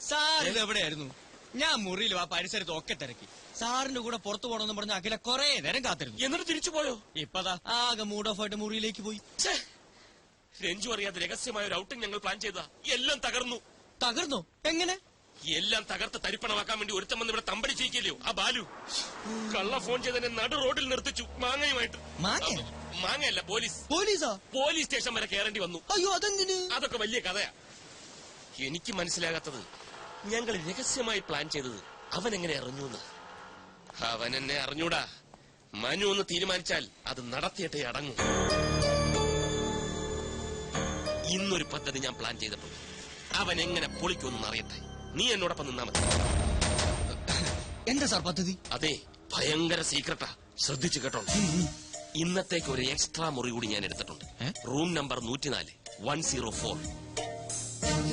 Sir ഇത് എവിടെയായിരുന്നു? ഞാൻ മുറിയിൽ ആ പരിസരത്ത് ഒക്കെ തിരക്കി. സാറിന്റെ കൂടെ പുറത്തു പോകണമെന്ന് പറഞ്ഞ അഖില കൊറേ നേരം കാത്തിരുന്നു. എന്നിട്ട് തിരിച്ചു പോയോ? ഇപ്പതാ ആകെ മൂഡ് ഓഫ് ആയിട്ട് മുറിയിലേക്ക് പോയി. ഛേ, രഞ്ജു അറിയാതെ രഹസ്യമായ ഒരു ഔട്ടിംഗ് ഞങ്ങൾ പ്ലാൻ ചെയ്താ എല്ലാം തകർന്നു. തകർന്നു? എങ്ങനെ? എല്ലാം തകർത്ത് തരിപ്പണമാക്കാൻ വേണ്ടി ഒരുത്തം വന്ന് ഇവിടെ തമ്പടി ചെയ്യിക്കല്ലോ ആ ബാലു. കള്ള ഫോൺ ചെയ്തതിനെ നടു റോഡിൽ നിർത്തിച്ചു. മാങ്ങയുമായിട്ട്. മാങ്ങയോ? മാങ്ങയല്ല പോലീസ്. പോലീസാ? പോലീസ് സ്റ്റേഷൻ വരെ കയറേണ്ടി വന്നു. അയ്യോ അതെന്തിന്? അതൊക്കെ വലിയ കഥയാ. എനിക്ക് മനസ്സിലാകാത്തത്. ഞങ്ങൾ രഹസ്യമായി പ്ലാൻ ചെയ്തത് അവൻ എങ്ങനെ അറിഞ്ഞു അവൻ എന്നെ അറിഞ്ഞൂടാ. മനു ഒന്ന് തീരുമാനിച്ചാൽ അത് നടത്തിയിട്ടേ അടങ്ങും. ഇന്നൊരു പദ്ധതി ഞാൻ പ്ലാൻ ചെയ്തപ്പോൾ അവൻ എങ്ങനെ പൊളിക്കുമെന്ന് അറിയട്ടെ. നീ എന്നോടൊപ്പം നിന്നാ മതി. എന്താ സാർ പദ്ധതി? അതെ ഭയങ്കര സീക്രട്ടാ ശ്രദ്ധിച്ചു കേട്ടോ. ഇന്നത്തേക്ക് ഒരു എക്സ്ട്രാ മുറി കൂടി ഞാൻ എടുത്തിട്ടുണ്ട്. റൂം നമ്പർ നൂറ്റിനാല് വൺ സീറോ ഫോർ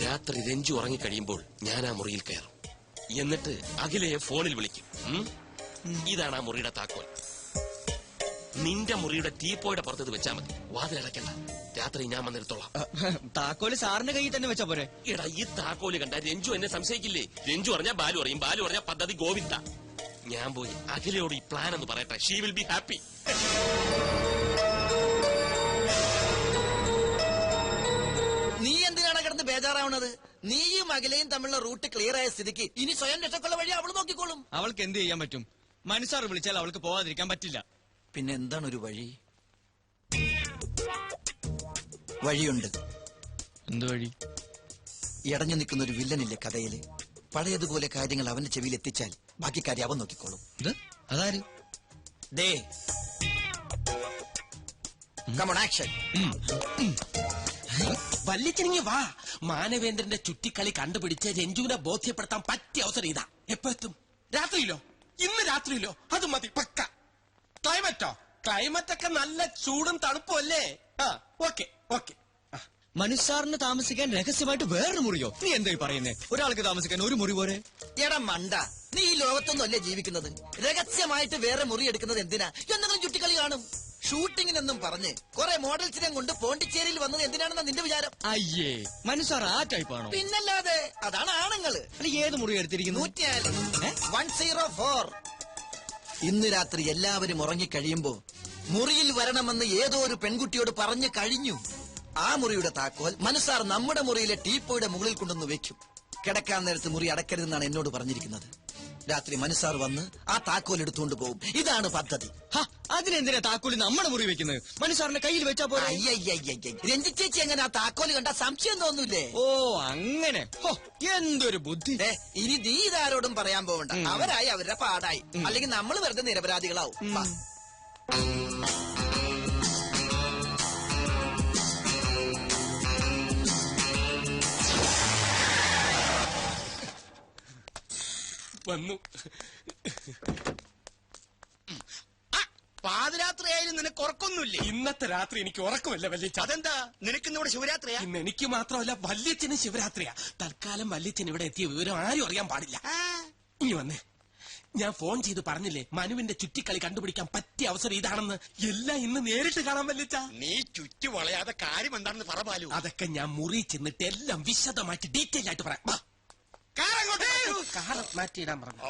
രാത്രി രഞ്ജു ഉറങ്ങിക്കഴിയുമ്പോൾ ഞാൻ ആ മുറിയിൽ കയറും. എന്നിട്ട് അഖിലയെ ഫോണിൽ വിളിക്കും. ഇതാണ് ആ മുറിയുടെ താക്കോൽ. നിന്റെ മുറിയുടെ ടീപ്പോയുടെ പുറത്ത് വെച്ചാൽ വെച്ചാ മതി. വാതിലടയ്ക്കണ്ട രാത്രി ഞാൻ വന്നെടുത്തോളാം താക്കോൽ സാറിന്റെ കയ്യിൽ തന്നെ വെച്ചാ പോരെ? എടാ ഈ താക്കോൽ കണ്ട രഞ്ജു എന്നെ സംശയിക്കില്ലേ? രഞ്ജു പറഞ്ഞാൽ ബാലു അറിയും ബാലു പറഞ്ഞ പദ്ധതി ഗോവിന്ദ. ഞാൻ പോയി അഖിലയോട് ഈ പ്ലാൻ എന്ന് പറയട്ടെ. ഷീ വിൽ ബി ഹാപ്പി ബേജാറാവണത് നീയും അഖിലയും തമ്മിലുള്ള റൂട്ട് ക്ലിയർ ആയ സ്ഥിതിക്ക് ഇനി സ്വയം രക്ഷക്കുള്ള വഴി അവൾ നോക്കിക്കോളും. അവൾക്ക് എന്ത് ചെയ്യാൻ പറ്റും? മനുഷ്യർ വിളിച്ചാൽ അവൾക്ക് പോവാതിരിക്കാൻ പറ്റില്ല. പിന്നെ എന്താണ് ഒരു വഴി? വഴിയുണ്ട്. എന്ത് വഴി? ഇടഞ്ഞു നിൽക്കുന്ന ഒരു വില്ലനില്ലേ കഥയിൽ? പഴയതുപോലെ കാര്യങ്ങൾ അവന്റെ ചെവിയിൽ എത്തിച്ചാൽ ബാക്കി കാര്യം അവൻ നോക്കിക്കോളും. ഇത് അതാര്? ദേ. കമൺ ആക്ഷൻ വല്ലിച്ചിനിങ്ങി വാ. മാനവേന്ദ്രന്റെ ചുറ്റിക്കളി കണ്ടുപിടിച്ച് രഞ്ജുവിനെ ബോധ്യപ്പെടുത്താൻ പറ്റിയ അവസരം ഇതാ. എപ്പോ എത്തും? രാത്രിയിലോ? ഇന്ന് രാത്രിയിലോ? അത് മതി പക്ക. ക്ലൈമറ്റോ ക്ലൈമറ്റ് ഒക്കെ നല്ല ചൂടും തണുപ്പും അല്ലേ? ആ ഓക്കെ ഓക്കെ മനുസാറിന് താമസിക്കാൻ രഹസ്യമായിട്ട് വേറൊരു മുറിയോ? നീ എന്തായി പറയുന്നേ? ഒരാൾക്ക് താമസിക്കാൻ ഒരു മുറി പോരെ? എടാ മണ്ട നീ ഈ ലോകത്തൊന്നും അല്ലേ ജീവിക്കുന്നത്? രഹസ്യമായിട്ട് വേറെ മുറി എടുക്കുന്നത് എന്തിനാ? എന്തെങ്കിലും ചുറ്റിക്കളി കാണും. ഷൂട്ടിങ്ങിനെന്നും പറഞ്ഞ് കുറെ മോഡൽസിനെ കൊണ്ട് പോണ്ടിച്ചേരിയിൽ വന്നത് എന്തിനാണെന്നാ നിന്റെ വിചാരം? അയ്യേ മനുസാർ ആ ടൈപ്പാണോ പിന്നല്ലാതെ അതാണ് ആണുങ്ങൾ. അല്ല ഏത് മുറി എടുത്തിരിക്കുന്നു? വൺ സീറോ ഫോർ ഇന്ന് രാത്രി എല്ലാവരും ഉറങ്ങിക്കഴിയുമ്പോ മുറിയിൽ വരണമെന്ന് ഏതോ ഒരു പെൺകുട്ടിയോട് പറഞ്ഞു കഴിഞ്ഞു. ആ മുറിയുടെ താക്കോൽ മനുസാർ നമ്മുടെ മുറിയിലെ ടീപ്പോയുടെ മുകളിൽ കൊണ്ടുവന്ന് വെക്കും. കിടക്കാൻ നേരത്ത് മുറി അടക്കരുതെന്നാണ് എന്നോട് പറഞ്ഞിരിക്കുന്നത്. രാത്രി മനസ്സാർ വന്ന് ആ താക്കോൽ എടുത്തുകൊണ്ട് പോകും. ഇതാണ് പദ്ധതി. അതിനെന്തിനാ താക്കോൽ നമ്മുടെ മുറി വെക്കുന്നത്? മനുസാറിന്റെ കയ്യിൽ വെച്ചാ പോലെ. രഞ്ജി ചേച്ചി എങ്ങനെ ആ താക്കോൽ കണ്ട സംശയം തോന്നൂലേ ഓ അങ്ങനെ. എന്തൊരു ബുദ്ധി. ഇനി നീ ഇതാരോടും പറയാൻ പോകണ്ട അവരായി അവരുടെ പാടായി. അല്ലെങ്കിൽ നമ്മൾ വെറുതെ നിരപരാധികളാവും. വന്നു. പാതിരാത്രിയായാലും നിനക്ക് ഉറക്കൊന്നുമില്ലേ? ഇന്നത്തെ രാത്രി എനിക്ക് ഉറക്കമല്ല വല്യച്ച അതെന്താ? നിനക്കിന്നിവിടെ ശിവരാത്രിയാ? ഇന്ന് എനിക്ക് മാത്രമല്ല വല്യച്ഛനും ശിവരാത്രിയാ. തൽക്കാലം വല്യച്ഛൻ ഇവിടെ എത്തിയ വിവരം ആരും അറിയാൻ പാടില്ല. ഇനി വന്നേ. ഞാൻ ഫോൺ ചെയ്ത് പറഞ്ഞില്ലേ മനുവിന്റെ ചുറ്റിക്കളി കണ്ടുപിടിക്കാൻ പറ്റിയ അവസരം ഇതാണെന്ന്. എല്ലാം ഇന്ന് നേരിട്ട് കാണാൻ വല്ലിച്ച നീ ചുറ്റി വളയാതെ കാര്യം എന്താണെന്ന് പറ ബാലു. അതൊക്കെ ഞാൻ മുറി ചെന്നിട്ട് എല്ലാം വിശദമായിട്ട് ഡീറ്റെയിൽ ആയിട്ട് പറയാം. കാർ മാറ്റിയിടാൻ പറഞ്ഞു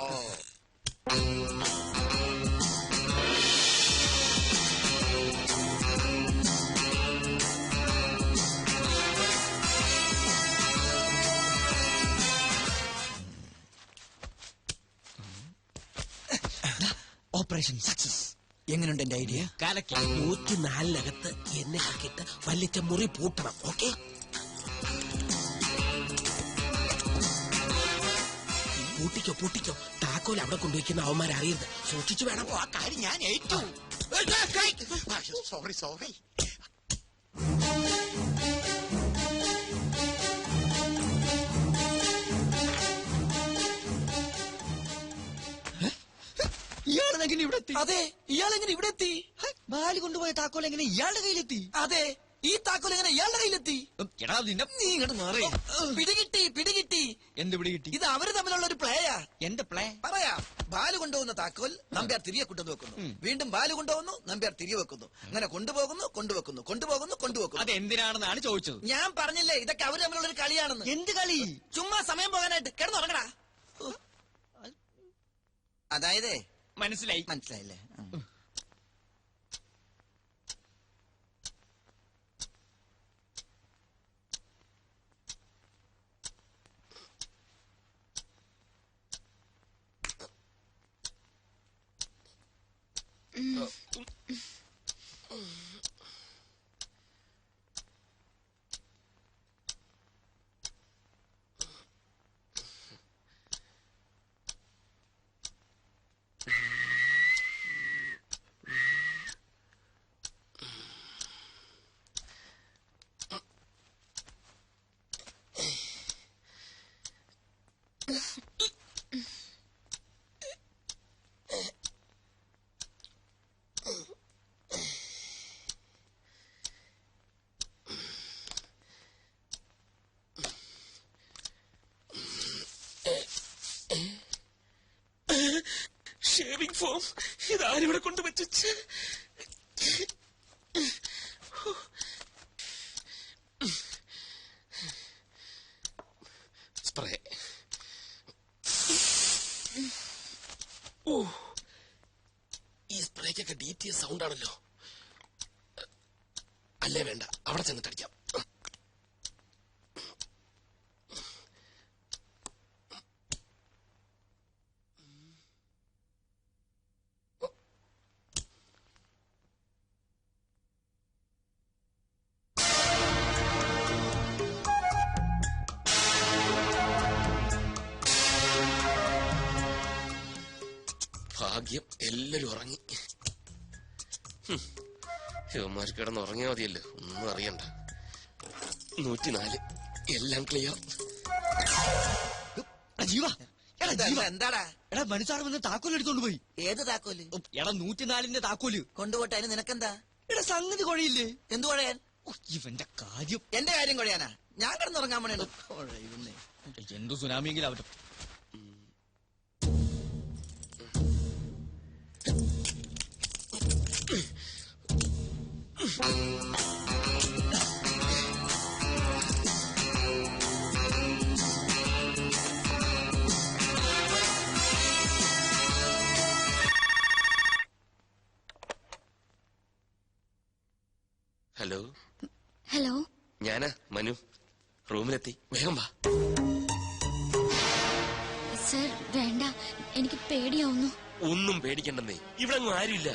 ഓപ്പറേഷൻ സക്സസ് എങ്ങനെയുണ്ട് എന്റെ ഐഡിയ കാലക്കി നൂറ്റിനാലിനകത്ത് എന്നെ ആക്കിയിട്ട് വല്ലിച്ച മുറി പൂട്ടണം ഓക്കെ? പൂട്ടിക്കോ പൂട്ടിക്കോ. താക്കോൽ അവിടെ കൊണ്ടുവയ്ക്കുന്ന അവന്മാർ അറിയരുത്. സൂക്ഷിച്ചു വേണം ആ കാര്യം ഞാൻ ഏറ്റു. സോറി സോറി ഇയാളെങ്ങനെ ഇവിടെ എത്തി അതെ ഇയാളെങ്ങനെ ഇവിടെ എത്തി ബാലി കൊണ്ടുപോയ താക്കോൽ എങ്ങനെ ഇയാളുടെ കയ്യിലെത്തി? അതെ ഈ താക്കോൽ എങ്ങനെ ഇയാളുടെ കയ്യിലെത്തി? എടാ നിന്നെ നീ ഇങ്ങോട്ട് മാറി. പിടികിട്ടി പിടികിട്ടി. എന്ത് പിടികിട്ടി? ഇത് അവർ തമ്മിലുള്ള ഒരു പ്ലേയാ എന്റെ പ്ലേ പറയാ ബാലു കൊണ്ടുപോകുന്ന താക്കോൽ നമ്പ്യാർ തിരികെ കൊണ്ടുവന്ന് വെക്കുന്നു. വീണ്ടും ബാലു കൊണ്ടുപോകുന്നു നമ്പ്യാർ തിരികെ വെക്കുന്നു. അങ്ങനെ കൊണ്ടുപോകുന്നു കൊണ്ടുവെക്കുന്നു കൊണ്ടുപോകുന്നു കൊണ്ടുവെക്കുന്നു. അത് എന്തിനാണെന്നാണ് ചോദിച്ചത്? ഞാൻ പറഞ്ഞില്ലേ ഇതൊക്കെ അവർ തമ്മിലുള്ള ഒരു കളിയാണെന്ന്. എന്ത് കളി? ചുമ്മാ സമയം പോകാനായിട്ട് കിടന്നുറങ്ങടാ. അതായത് മനസ്സിലായി. മനസ്സിലായില്ലേ? ഷേവിംഗ് ഫോം ഇതാരിവിടെ കൊണ്ടുവച്ചു സ്പ്രേ ഓ ഈ സ്പ്രേക്കൊക്കെ ഡി ടി എസ് സൗണ്ട് ആണല്ലോ. അല്ലേ വേണ്ട അവിടെ ചെന്നിട്ട് ഭാഗ്യം എല്ലാരും ഉറങ്ങി. ഇവന്മാർ കിടന്ന് ഉറങ്ങിയാ മതിയല്ലോ. ഒന്നും അറിയണ്ട. നൂറ്റിനാല്. എല്ലാം ക്ലിയർ ജീവ. എന്താടാ? എടാ മനുസാർ വന്ന് താക്കോൽ എടുത്തോണ്ട് പോയി. ഏത് താക്കോൽ? എടാ നൂറ്റിനാലിന്റെ താക്കോൽ. കൊണ്ടുപോട്ടെ അതിന് നിനക്കെന്താ? എടാ സംഗതി കൊഴയില്ലേ? എന്തു കുഴയാൻ? ഇവന്റെ കാര്യം. എന്റെ കാര്യം കൊഴയാനാ? ഞാൻ കിടന്നുറങ്ങാൻ കുഴയുന്നേ. എന്തു സുനാമിയെങ്കിലും അവരുടെ ഹലോ. ഹലോ. ഞാനാ മനു. റൂമിലെത്തി. വേഗം വാ. സർ വേണ്ട. എനിക്ക് പേടിയാവുന്നു. ഒന്നും പേടിക്കണ്ടെന്നേ. ഇവിടെ ആരുമില്ല.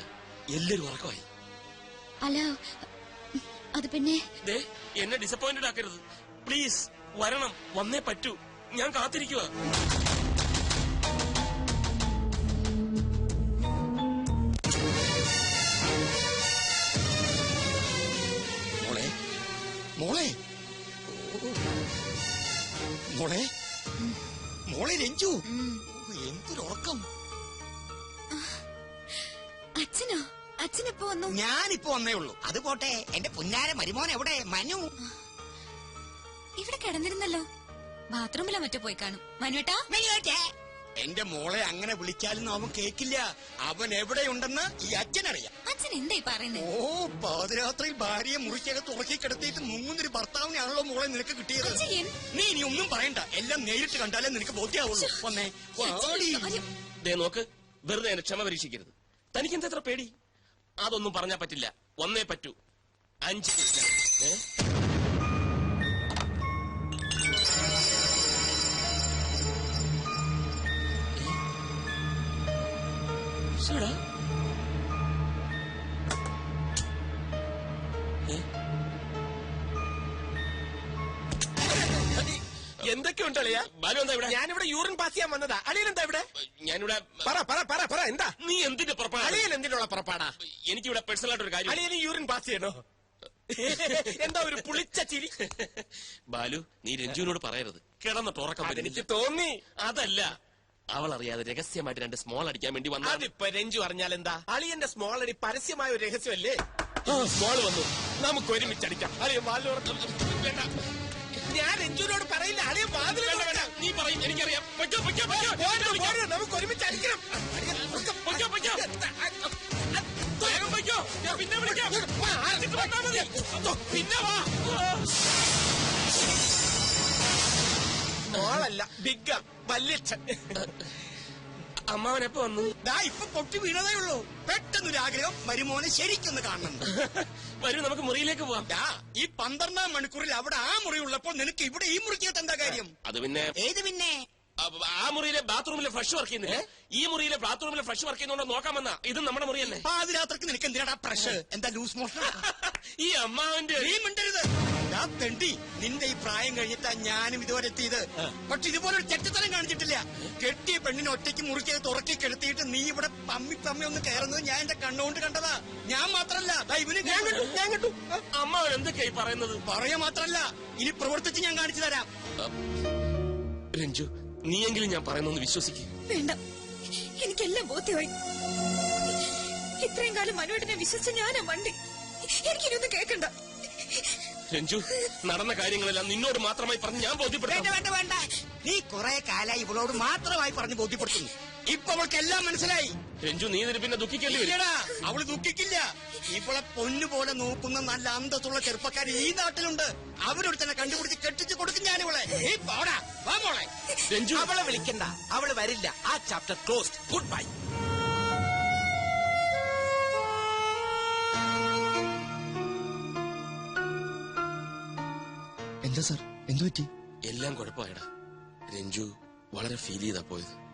എല്ലാരും ഉറക്കമായി. അല്ല അത് പിന്നെ? ദേ എന്നെ ഡിസപ്പോയിന്റഡ് ആക്കരുത്. പ്ലീസ് വരണം. വന്നേ പറ്റൂ. ഞാൻ കാത്തിരിക്കുക മോളെ മോളെ. ഓ. മോളെ. മോളെ രഞ്ജു. ഓ, എന്തൊരു ഉറക്കം. അച്ഛനോ? അച്ഛനെപ്പോ വന്നു? ഞാനിപ്പോ വന്നേ ഉള്ളൂ. അത് പോട്ടെ. എന്റെ പുന്നാര മരുമോൻ എവിടെ? മനു. ഇവിടെ കിടന്നിരുന്നല്ലോ. ബാത്റൂമിലോ മറ്റോ പോയി കാണും. മനുവേട്ടാ മനുവേട്ടേ എന്റെ മോളെ അങ്ങനെ വിളിച്ചാലൊന്നും അവൻ കേക്കില്ല. അവൻ എവിടെയുണ്ടെന്ന് ഈ അച്ഛൻ അച്ഛനറിയാം. അച്ഛൻ എന്തായി പറയുന്നത് ഓ പാതിരാത്രിയിൽ ഭാര്യയെ മുറിക്കകത്ത് ഉറക്കി കിടത്തിയിട്ട് മുങ്ങുന്നൊരു ഭർത്താവിനെയാണല്ലോ മോളെ നിനക്ക് കിട്ടിയത്. നീ ഇനി ഒന്നും പറയണ്ട. എല്ലാം നേരിട്ട് കണ്ടാലേ നിനക്ക് ബോധ്യാവുള്ളൂ. വന്നേ. നോക്ക്. വെറുതെ എന്നെ ക്ഷമ പരീക്ഷിക്കരുത്. തനിക്ക് എന്താ പേടി? അതൊന്നും പറഞ്ഞാ പറ്റില്ല. ഒന്നേ പറ്റൂ. അഞ്ച് ഏ? എന്തൊക്കെയുണ്ട് അളിയ ബാലു എന്താ ഇവിടെ? ഞാനിവിടെ യൂറിൻ പാസ് ചെയ്യാൻ വന്നതാ. അളിയൻ എന്താ ഇവിടെ? ഞാനിവിടെ പറ പറ പറ പറ എന്താ? നീ എന്തിന്റെ പുറപ്പാടാ? അളിയൻ എന്തിനുള്ള പുറപ്പാടാ? എനിക്കിവിടെ പേഴ്സണൽ ആയിട്ടൊരു കാര്യം അളിയന് യൂറിൻ പാസ് ചെയ്യണോ? എന്താ ഒരു പുളിച്ച ചിരി? ബാലു നീ രഞ്ജുവിനോട് പറയരുത്. കിടന്നിട്ട് ഉറക്കം എനിക്ക്. തോന്നി. അതല്ല അവൾ അറിയാതെ രഹസ്യമായിട്ട് രണ്ട് സ്മോൾ അടിക്കാൻ വേണ്ടി വന്നു അതിപ്പോ രഞ്ജു അറിഞ്ഞാൽ എന്താ? അളിയന്റെ സ്മോൾ അടി പരസ്യമായ ഒരു രഹസ്യമല്ലേ? സ്മോൾ വന്നു. നമുക്ക് ഒരുമിച്ച് അടിക്കാം അളിയൻ വാൽ തുറന്ന് വേണ്ട. ഞാൻ രഞ്ജുവിനോട് പറയില്ല. അളിയ വാതിൽ നീ പറയും എനിക്കറിയാം. നമുക്ക് ഒരുമിച്ച് അടിക്കണം. പിന്നെ വിളിക്കാം. വാ. മോളല്ല ബിഗ്ഗ വല്യച്ഛൻ. അമ്മാവനെപ്പോ വന്നു? ദാ ഇപ്പൊ പൊട്ടി വീണതേ ഉള്ളൂ. പെട്ടെന്നൊരു ആഗ്രഹം മരുമോനെ ശരിക്കൊന്ന് കാണണം. വരും നമുക്ക് മുറിയിലേക്ക് പോവാം. ഈ പന്ത്രണ്ടാം മണിക്കൂറിൽ അവിടെ ആ മുറി ഉള്ളപ്പോൾ നിനക്ക് ഇവിടെ ഈ മുറിക്കകത്ത് എന്താ കാര്യം? അത് പിന്നെ ഏത് പിന്നെ? അ- ആ മുറിയിലെ ബാത്റൂമിലെ ഫ്രഷ് വർക്ക് ചെയ്യുന്നില്ല? ഈ മുറിയിലെ ബാത്റൂമിലെ ഫ്രഷ് വർക്ക് ചെയ്യുന്നുണ്ടോ നോക്കാൻ വന്നാ ഇത് നമ്മുടെ മുറിയല്ലേ? പാതിരാത്രക്ക് നിനക്ക് എന്തിനാടാ പ്രഷർ എന്താ ലൂസ് മോഷൻ ഈ അമ്മാവന്റെ നീ മിണ്ടരുത്. ദാ തെണ്ടി നിന്റെ ഈ പ്രായം കഴിഞ്ഞിട്ടാ ഞാനും ഇതുവരെ എത്തിയത്. പക്ഷെ ഇതുപോലെ ഒരു ചെറ്റത്തരം കാണിച്ചിട്ടില്ല. കെട്ടിയ പെണ്ണിനെ ഒറ്റയ്ക്ക് മുറിക്കി തുറക്കി കെടുത്തിയിട്ട് നീ ഇവിടെ പമ്മി പമ്മി ഒന്ന് കയറുന്നത് ഞാൻ എന്റെ കണ്ണുകൊണ്ട് കണ്ടതാ. ഞാൻ മാത്രല്ല ദാ ഇവന് ഞാൻ കണ്ടു ഞാൻ കണ്ടു. അമ്മാവൻ എന്തൊക്കെയായി പറയുന്നത്? പറയാ മാത്രല്ല ഇനി പ്രവർത്തിച്ച് ഞാൻ കാണിച്ചു തരാം. രഞ്ജു നീയെങ്കിലും ഞാൻ പറയുന്നൊന്ന് വിശ്വസിക്കും. വേണ്ട. എനിക്കെല്ലാം ബോധ്യമായി. ഇത്രയും കാലം മനുവേട്ടനെ വിശ്വസിച്ച ഞാനാ വണ്ടി എനിക്കിനൊന്നും കേൾക്കണ്ട. രഞ്ജു നടന്ന കാര്യങ്ങളെല്ലാം നിന്നോട് മാത്രമായി പറഞ്ഞ് ഞാൻ വേണ്ട വേണ്ട വേണ്ട. നീ കുറെ കാലായി ഇവളോട് മാത്രമായി പറഞ്ഞ് ബോധ്യപ്പെടുത്തുന്നു. ഇപ്പൊ അവൾക്ക് എല്ലാം മനസ്സിലായി. രഞ്ജു നീ ഇതിന് പിന്നെ ദുഃഖിക്കേണ്ടി വരും. ഇല്ലടാ അവൾ ദുഃഖിക്കില്ല. ഇവളെ പൊന്നുപോലെ നോക്കുന്ന നല്ല അന്തസ്സുള്ള ചെറുപ്പക്കാർ ഈ നാട്ടിലുണ്ട്. അവരോട് തന്നെ കണ്ടുപിടിച്ച് കെട്ടിച്ചു കൊടുക്കും ഞാൻ ഇവളെ. നീ പോടാ വാ മോളെ. രഞ്ജു. അവളെ വിളിക്കണ്ട അവൾ വരില്ല. ആ ചാപ്റ്റർ ക്ലോസ്ഡ് ഗുഡ് ബൈ എന്താ സാർ എന്തു പറ്റി? എല്ലാം കുഴപ്പമായടാ. രഞ്ജു വളരെ ഫീൽ ചെയ്താ പോയത്.